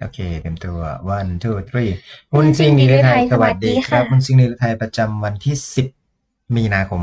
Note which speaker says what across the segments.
Speaker 1: โอเคเต็มตัว one two three หุ้นซิงนิรไทยสวัสดีครับหุ้นซิงนิรไทยประจำวันที่ 10 มีนาคม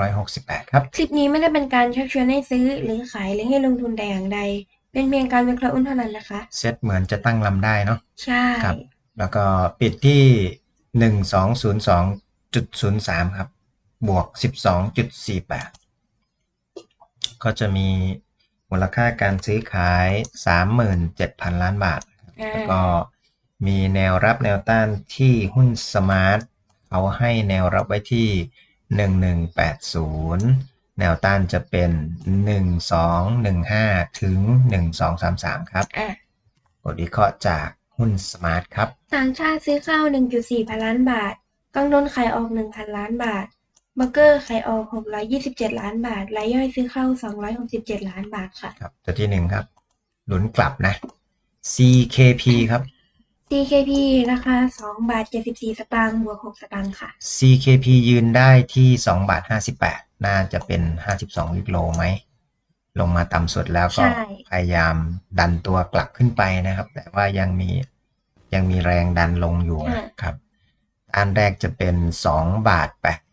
Speaker 1: 2568 ครับ
Speaker 2: คลิปนี้ไม่ได้เป็นการชักชวนให้ซื้อหรือขายหรือให้ลงทุนแต่อย่างใด เป็นเพียงการวิเคราะห์หุ้นเท่านั้นนะคะ
Speaker 1: เซตเหมือนจะตั้งลำได้เนาะ
Speaker 2: ใช่
Speaker 1: ครับ แล้วก็ปิดที่หนึ่งสองศูนย์สองจุดศูนย์สามครับ บวกสิบสองจุดสี่แปดก็จะมีมูลค่าการซื้อขายสามหมื่นเจ็ดพันล้านบาท
Speaker 2: อ่า
Speaker 1: แล้วก็มีแนวรับแนวต้านที่หุ้นสมาร์ทเขาให้แนวรับไว้ที่หนึ่งหนึ่งแปดศูนย์แนวต้านจะเป็นหนึ่งสองหนึ่งห้าถึงหนึ่งสองสามสามครับ
Speaker 2: อะ
Speaker 1: บทวิเคราะห์จากหุ้นสมาร์ทครับ
Speaker 2: ต่างชาติซื้อเข้า 1.4 พันล้านบาท กังดนขายออก 1,000 ล้านบาทเบอร์เกอร์ขายออก 627 ล้านบาท รายย่อยซื้อเข้า 267 ล้านบาทค่ะ
Speaker 1: ครับ ตัวที่หนึ่งครับหนุนกลับนะ CKP ครับ
Speaker 2: CKP ราคา2บาท74สตางค์บวก6สตางค์ค่ะ
Speaker 1: CKP ยืนได้ที่2บาท58น่าจะเป็น52วิกโลไหม ลงมาต่ำสุดแล้วก็
Speaker 2: ใช่
Speaker 1: พยายามดันตัวกลับขึ้นไปนะครับ แต่ว่ายังมียังมีแรงดันลงอยู่นะครับอันแรกจะเป็น2บาท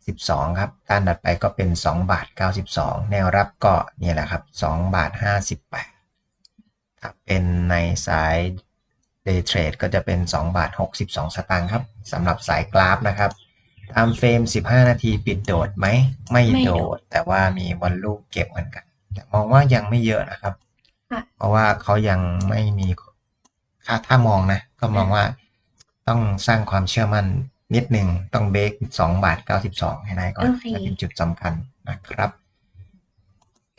Speaker 1: 82ครับต้านถัดไปก็เป็น2บาท92แนวรับก็เนี่ยแหละครับ2บาท 58ถ้าเป็นในสาย Day Trade ก็จะเป็น 2 บาท 62 สตางค์ครับสำหรับสายกราฟนะครับตามเฟรม 15 นาทีปิดโดดไหม ไม่
Speaker 2: ไม่
Speaker 1: โด
Speaker 2: โด
Speaker 1: ด
Speaker 2: ด
Speaker 1: แต่ว่ามีวอลลุ่มเก็บเหมือนกัน แต่มองว่ายังไม่เยอะนะครับ
Speaker 2: ค่ะ
Speaker 1: เพราะว่าเขายังไม่มีถ้าถ้ามองนะ ก็มองว่าต้องสร้างความเชื่อมั่นนิดหนึ่งต้องเบรก2บาท 92 ให้ได้ก่อน
Speaker 2: โอเค
Speaker 1: จะเป็นจุดสำคัญนะครับ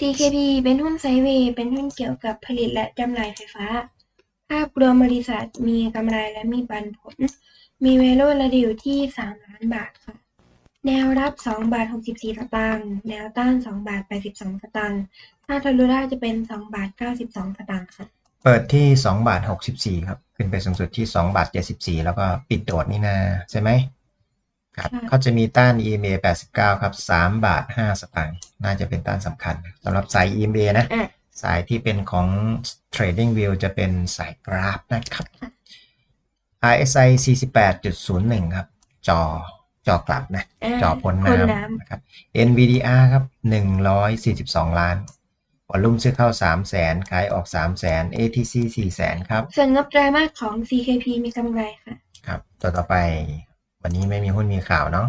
Speaker 2: TKP เป็นหุ้นไซเวย์เป็นหุ้นเกี่ยวกับผลิตและจำหน่ายไฟฟ้า ภาพรวมบริษัทมีกำไรและมีปันผล มีเวโลระดิวที่ 3 ล้านบาทค่ะ แนวรับ 2 บาท 64สตางค์แนวต้าน 2 บาท 82สตางค์ถ้าทะลุได้จะเป็น 2 บาท 92สตางค์ค่ะ
Speaker 1: เปิดที่2บาท64ครับ ขึ้นไปสูงสุดที่2บาท74แล้วก็ปิดโดดนี่นาใช่ไหม ครับ
Speaker 2: ใช่
Speaker 1: เขาจะมีต้าน EMA 89 ครับ 3 บาท 5 สตางค์น่าจะเป็นต้านสำคัญสำหรับสาย EMA นะ
Speaker 2: อะ
Speaker 1: สายที่เป็นของ Trading View จะเป็นสายกราฟนะครับ RSI 48.01 ครับ จอจอกลับนะาจอพ้น
Speaker 2: พ้น
Speaker 1: น้
Speaker 2: น้ำ
Speaker 1: นะครับ NVDR ครับ 142 ล้านวอลุ่มซื้อเข้า3แสนขายออก3แสน ATC 4แสนครับำ
Speaker 2: ส่วนงบไตรมาสของ CKP มีกำไรค่ะ
Speaker 1: ครับตัวต่อไป วันนี้ไม่มีหุ้นมีข่าวเนาะ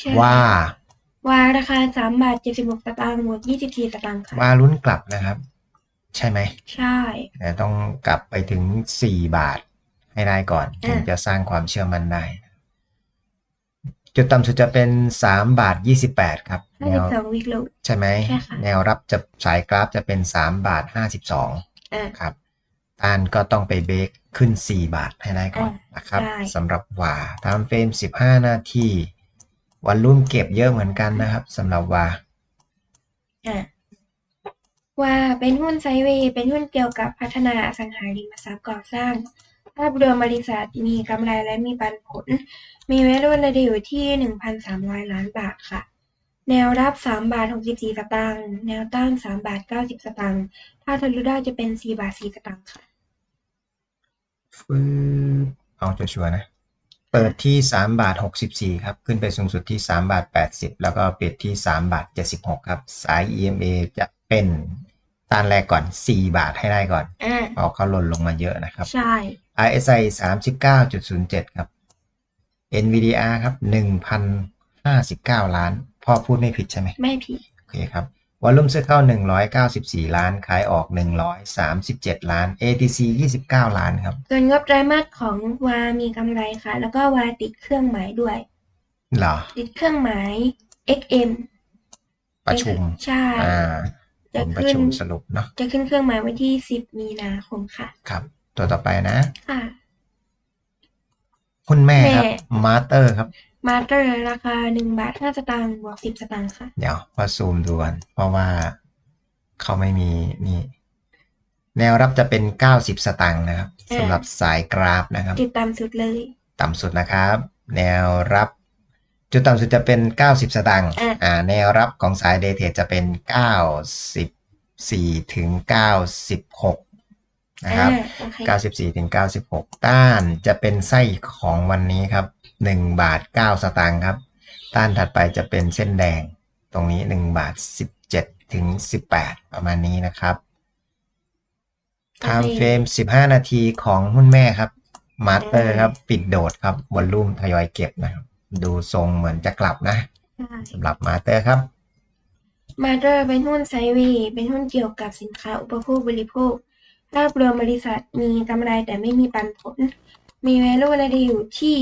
Speaker 2: ใช่
Speaker 1: ว่า
Speaker 2: ว่าราคา3บาท76สตางค์บวก24สตางค์ค่ะ
Speaker 1: ว่าลุ้นกลับนะครับ ใช่ไหม
Speaker 2: ใช่
Speaker 1: แต่ต้องกลับไปถึง4บาทให้ได้ก่อน
Speaker 2: อะ
Speaker 1: ถึงจะสร้างความเชื่อมั่นได้ จุดต่ำสุดจะเป็น3บาท28ครับแนว
Speaker 2: 52วิกโล
Speaker 1: ใช่ไหม
Speaker 2: ใช่ค่ะ
Speaker 1: แนวรับจะสายกราฟจะเป็น3บาท52
Speaker 2: อะ
Speaker 1: ครับต้านก็ต้องไปเบรก ขึ้น 4 บาทให้ได้ก่อน
Speaker 2: อะ
Speaker 1: นะครับ
Speaker 2: ได้
Speaker 1: สำหรับว่าทำเฟรม 15 นาที วันรุ่มเก็บเยอะเหมือนกันนะครับสำหรับว่า
Speaker 2: อะว่าเป็นหุ้นไซด์เวย์เป็นหุ้นเกี่ยวกับพัฒนาอสังหาริมทรัพย์ก่อสร้าง ภาพรวมบริษัทมีกำไรและมีปันผล มีเวลูระดิวที่ 1,300 ล้านบาทค่ะ แนวรับ 3 บาท 64 สตางค์ แนวต้าน 3 บาท 90 สตางค์ ถ้าทะลุได้จะเป็น 4 บาท 4 สตางค์ค่ะ
Speaker 1: ฟืบเอาชัวร์ๆนะ เปิดที่3บาท64ครับ ขึ้นไปสูงสุดที่3บาท80แล้วก็ปิดที่3บาท76ครับ สาย EMA จะเป็นต้านแรกก่อน4บาทให้ได้ก่อน
Speaker 2: อะ
Speaker 1: เพราะเขาหล่นลงมาเยอะนะครับ
Speaker 2: ใช่
Speaker 1: RSI 39.07ครับ NVDR ครับ1,059ล้าน พ่อพูดไม่ผิดใช่ไหม
Speaker 2: ไม่ผิด
Speaker 1: โอเคครับ วอลลุ่มซื้อเข้า 194 ล้าน ขายออก 137 ล้าน ATC 29 ล้านครับ
Speaker 2: ส่วนงบไตรมาสของวามีกำไรค่ะ แล้วก็วาติดเครื่องหมายด้วย
Speaker 1: เหรอ
Speaker 2: ติดเครื่องหมาย XM
Speaker 1: ประชุม
Speaker 2: ใช่
Speaker 1: อ่าผ
Speaker 2: จะ
Speaker 1: ลประ
Speaker 2: ขึ้น
Speaker 1: ชุมสรุปเนาะ
Speaker 2: จะขึ้นเครื่องหมายวันที่ 10 มีนาคมค่ะ
Speaker 1: ครับ ตัวต่อไปนะ
Speaker 2: ค่ะ
Speaker 1: หุ้นแม่ครับ
Speaker 2: แม่
Speaker 1: มาสเตอร์ครับ
Speaker 2: มาเตอร์ราคา1บาท5สตางค์บวก10สตางค์ค่ะ
Speaker 1: เดี๋ยวพอซูมดูกันเพราะว่าเขาไม่มีนี่ แนวรับจะเป็น90สตางค์นะครับ
Speaker 2: เออ
Speaker 1: สำหรับสายกราฟนะครับ
Speaker 2: จุดต่ำสุดเลย
Speaker 1: ต่ำสุดนะครับ แนวรับ จุดต่ำสุดจะเป็น90สตางค์
Speaker 2: อะ
Speaker 1: อ่า แนวรับของสายเดย์เทรดจะเป็น94ถึง96นะครับ
Speaker 2: อ่าโอเค
Speaker 1: 94ถึง96 ต้านจะเป็นไส้ของวันนี้ครับ 1 บาท 9 สตางค์ครับ ต้านถัดไปจะเป็นเส้นแดงตรงนี้ 1 บาท 17 ถึง 18 ประมาณนี้นะครับไทม์เฟรม15 นาทีของหุ้นแม่ครับมาสเตอร์ครับ ปิดโดดครับวอลลุ่มทยอยเก็บนะครับ ดูทรงเหมือนจะกลับนะ
Speaker 2: ใช่
Speaker 1: สำหรับมาสเตอร์ครับ
Speaker 2: มาเตอร์เป็นหุ้นไซด์เวย์เป็นหุ้นเกี่ยวกับสินค้าอุปโภคบริโภคภาพรวมบริษัทมีกำไรแต่ไม่มีปันผล มี value ระดับอยู่ที่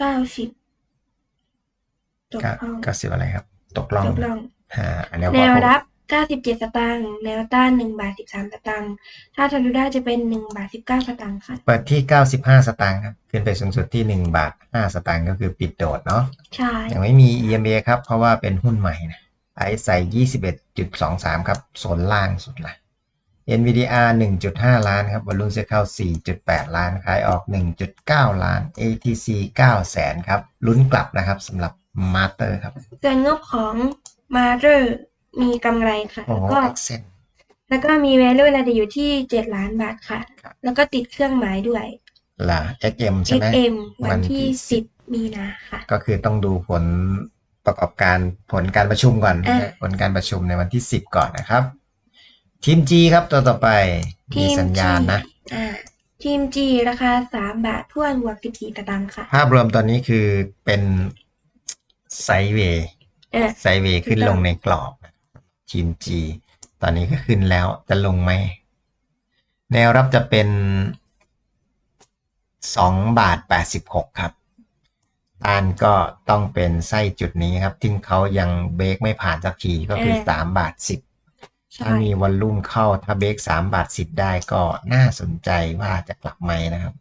Speaker 2: 90จบ
Speaker 1: ก็
Speaker 2: ห้อง
Speaker 1: ก็สิบอะไรครับ ตกล่อง
Speaker 2: จบลอง
Speaker 1: อ่าอันนี้
Speaker 2: แน
Speaker 1: ก็
Speaker 2: วรับ97สตางค์แนวต้าน1บาท13สตางค์ถ้าทะลุได้จะเป็น1บาท19สตางค์ค่ะ
Speaker 1: เปิดที่95สตางค์ครับขึ้นไปสูงสุดที่1บาท5สตางค์ก็คือปิดโดดเนาะ
Speaker 2: ใช่
Speaker 1: ยังไม่มี EMA ครับ เพราะว่าเป็นหุ้นใหม่นะไอใส่21.23ครับโซนล่างสุดละ NVDR 1.5 ล้านครับวอลุ่มซื้อเข้า 4.8 ล้าน ขายออก 1.9 ล้าน ATC 9แสนครับ ลุ้นกลับนะครับสำหรับมาสเตอร์ครับ
Speaker 2: ส่วนงบของมาเตอร์มีกำไรค่ะ
Speaker 1: โอ้
Speaker 2: แล้ว
Speaker 1: โห
Speaker 2: ก็
Speaker 1: เอ็กเซน
Speaker 2: แล้วก็มี value ระดับอยู่ที่ 7 ล้านบาทค่ะ
Speaker 1: ครับ
Speaker 2: แล้วก็ติดเครื่องหมายด้วย
Speaker 1: ล่ะ XM ใช่ไหม
Speaker 2: XM
Speaker 1: วั
Speaker 2: วัน
Speaker 1: นที่
Speaker 2: ที่
Speaker 1: สิบ
Speaker 2: 10 มีนาค่ะ
Speaker 1: ก็คือต้องดูผลประกอบการผลการประชุมก่อน
Speaker 2: อะ
Speaker 1: ผลการประชุมในวันที่ 10 ก่อนนะครับ ทีม G ครับตัวต่อไป มีสัญญาณนะ
Speaker 2: อ่าทีม G ราคา3บาททวนบวก14สตางค์ค่ะ
Speaker 1: ภาพรวมตอนนี้คือเป็นไซด์เวย์
Speaker 2: อ่า
Speaker 1: ไซด์เวย์ขึ้นลงในกรอบทีม G ตอนนี้ก็ขึ้นแล้วจะลงไหม แนวรับจะเป็นสองบาทแปดสิบหกครับต้านก็ต้องเป็นไส้จุดนี้ครับที่เขายังเบรกไม่ผ่านสักทีก็คือสามบาทสิบ
Speaker 2: ใช่
Speaker 1: ถ้ามีวอลลุ่มเข้าถ้าเบรกสามบาทสิบได้ก็น่าสนใจว่าจะกลับไหมนะครับ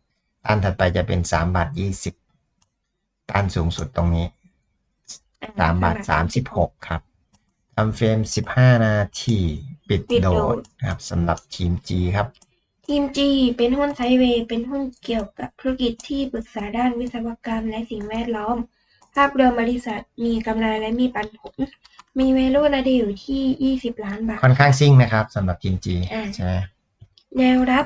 Speaker 1: ต้านถัดไปจะเป็นสามบาทยี่สิบต้านสูงสุดตรงนี้
Speaker 2: อ่
Speaker 1: สามบาทสามสิบหกครับทำเฟรมสิบห้านาทีปิด
Speaker 2: ปิด
Speaker 1: โด
Speaker 2: โด
Speaker 1: ด
Speaker 2: ด
Speaker 1: ครับสำหรับทีม G ครับ
Speaker 2: ทีม G เป็นหุ้นไซด์เวย์เป็นหุ้นเกี่ยวกับธุรกิจที่ปรึกษาด้านวิศวกรรมและสิ่งแวดล้อม ภาพรวมบริษัทมีกำไรและมีปันผล มี value ระดับอยู่ที่ 20 ล้านบาท
Speaker 1: ค่อนข้างซิ่งนะครับสำหรับทีม G
Speaker 2: อ่า
Speaker 1: ใช่ไหม
Speaker 2: แนวรับ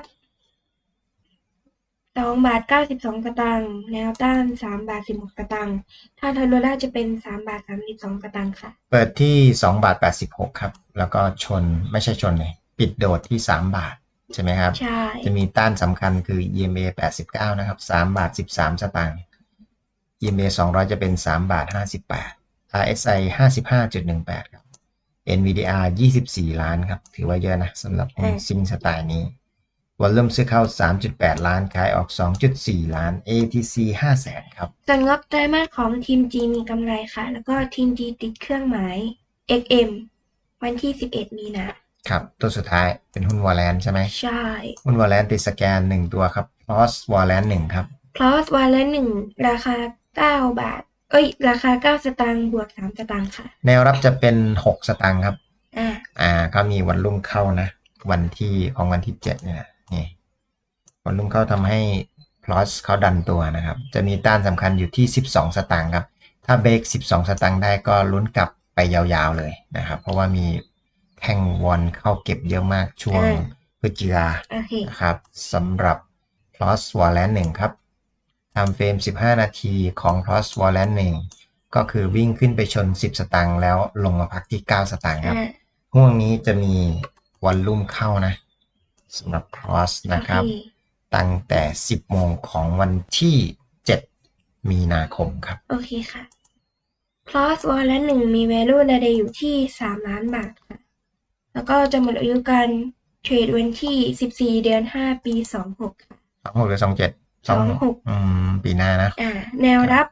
Speaker 2: 2บาท92สตางค์แนวต้าน3บาท16สตางค์ถ้าทะลุได้จะเป็น3บาท32สตางค์ค่ะ
Speaker 1: เปิดที่สองบาทแปดสิบหกครับ แล้วก็ชนไม่ใช่ชนเลยปิดโดดที่สามบาท ใช่ไหมครับ
Speaker 2: ใช่
Speaker 1: จะมีต้านสำคัญคือ EMA 89 นะครับ3บาท 13 สตางค์ EMA 200 จะเป็น3บาท 58 RSI 55.18 ครับ NVDR 24 ล้านครับ ถือว่าเยอะนะสำหรับหุ้นซิงสไตล์นี้วอลลุ่มซื้อเข้า 3.8 ล้าน ขายออก 2.4 ล้าน ATC 5แสนครับ
Speaker 2: ส่วนงบไตรมาสของทีม G มีกำไรค่ะ แล้วก็ทีม G ติดเครื่องหมาย XM วันที่ 11 มีนา
Speaker 1: ครับ ตัวสุดท้ายเป็นหุ้นวอลเลนใช่ไหม
Speaker 2: ใช่
Speaker 1: หุ้นวอลเลนติดสแกน 1 ตัวครับ Plus วอลเลน1ครับ
Speaker 2: plus วันละหนึ่งราคา 9 บาท เอ้ย ราคา9สตางค์บวก3สตางค์ค่ะ
Speaker 1: แนวรับจะเป็น6สตางค์ครับ
Speaker 2: อ่า
Speaker 1: อ่า ก็มีวันรุ่งเข้านะ วันที่ของวันที่เจ็ดเนี่ยนี่ วันรุ่งเข้าทำให้ plus เขาดันตัวนะครับ จะมีต้านสำคัญอยู่ที่ 12 สตางค์ครับ ถ้าเบรก12 สตางค์ได้ก็ลุ้นกลับไปยาวๆเลยนะครับ เพราะว่ามีแท่งวอนเข้าเก็บเยอะมากช่วง
Speaker 2: อ่า
Speaker 1: พฤศจิกา
Speaker 2: โอเค
Speaker 1: นะครับสำหรับ plus warrant 1ครับ ทำเฟรม 15 นาทีของ plus warrant 1ก็คือวิ่งขึ้นไปชน 10 สตางค์แล้วลงมาพักที่ 9 สตางค์ครับ
Speaker 2: อ่า
Speaker 1: ห่วงนี้จะมีวอลลุ่มเข้านะสำหรับ cross นะครับ
Speaker 2: โอเค
Speaker 1: ตั้งแต่ 10 โมงของวันที่ 7 มีนาคมครับ
Speaker 2: โอเคค่ะ plus วันละหนึ่งมี value ระดับอยู่ที่ 3 ล้านบาทค่ะ แล้วก็จะหมดอายุการเทรดวันที่ 14 เดือน 5 ปี 26 ค่ะ
Speaker 1: 26หรือ 27
Speaker 2: 26
Speaker 1: อืมปีหน้านะ
Speaker 2: อ่า แนวรับ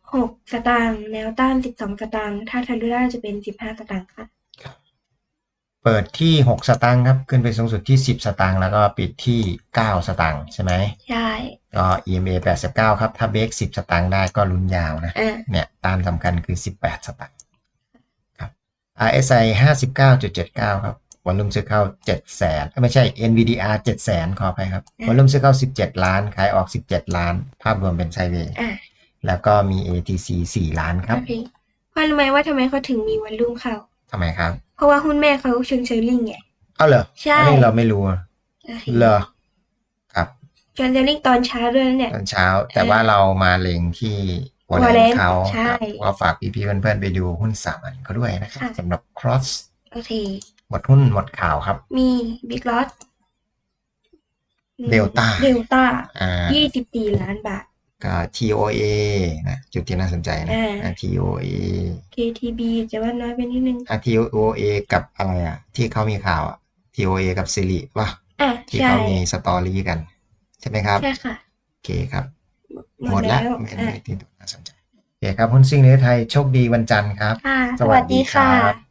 Speaker 2: 6สตางค์แนวต้าน12สตางค์ถ้าทะลุได้จะเป็น15สตางค์ค่ะ
Speaker 1: เปิดที่6สตางค์ครับ ขึ้นไปสูงสุดที่10สตางค์แล้วก็ปิดที่9สตางค์ใช่ไหม
Speaker 2: ใช่
Speaker 1: ก็ EMA 89ครับ ถ้าเบรก10สตางค์ได้ก็ลุ้นยาวนะ
Speaker 2: อ่า
Speaker 1: เนี่ยต้านสำคัญคือ18สตางค์ครับ RSI 59.79ครับ วอลลุ่มซื้อเข้า7แสนเอ้ยไม่ใช่ NVDR 7แสนขออภัยครับวอลลุ่มซื้อเข้า 17 ล้าน ขายออก 17 ล้าน ภาพรวมเป็นไซด์เวย์
Speaker 2: อ่า
Speaker 1: แล้วก็มี ATC 4 ล้านครับ
Speaker 2: โอเคพ่อรู้ไหมว่าทำไมเขาถึงมีวันรุ่งเข้า
Speaker 1: ทำไมครับ
Speaker 2: เพราะว่าหุ้นแม่เขาเชิงเชอร์ลิงไง
Speaker 1: เอาเหรอ
Speaker 2: ใช่
Speaker 1: อันนี้เราไม่รู้อะ
Speaker 2: โอเค
Speaker 1: เหรอครับ
Speaker 2: ชวนเซลลิ่งตอนเช้าด้วยนะเนี่ย
Speaker 1: ตอนเช้า แต่ว่าเรามาเล็งที่วอลเลน
Speaker 2: Wallet
Speaker 1: เขา
Speaker 2: ใช่
Speaker 1: ครับก็ฝากพี่ๆเพื่อนๆไปดูหุ้นสามอันเขาด้วยนะครับ
Speaker 2: ค่ะ
Speaker 1: สำหรับ cross
Speaker 2: โอเค
Speaker 1: หมดหุ้นหมดข่าวครับ
Speaker 2: มีบิ๊กลอส
Speaker 1: Delta
Speaker 2: เดลต้า
Speaker 1: อ่า
Speaker 2: ยี่สิบสี่ล้านบาท
Speaker 1: ก็ TOA นะจุดที่น่าสนใจนะ
Speaker 2: อ่า
Speaker 1: อ่า TOA
Speaker 2: KTB จะว่าน้อยไปนิดนึง
Speaker 1: อ่า TOA กับอะไรอะ ที่เขามีข่าวอะ TOA กับซิริป่ะ
Speaker 2: อะ
Speaker 1: ที่
Speaker 2: ใช่
Speaker 1: เขามีสตอรี่กัน ใช่ไหมครับ
Speaker 2: ใช่ค่ะ
Speaker 1: โอเคครับ
Speaker 2: ห
Speaker 1: ห
Speaker 2: ม
Speaker 1: ม
Speaker 2: ด
Speaker 1: ด
Speaker 2: แล้
Speaker 1: แล้ว
Speaker 2: ว
Speaker 1: ไม่
Speaker 2: อะ
Speaker 1: ไม่ที่น่าสนใจ โอเคครับหุ้นซิ่งในไทยโชคดีวันจันทร์ครับ
Speaker 2: ค่ะ
Speaker 1: สวัสดีครับ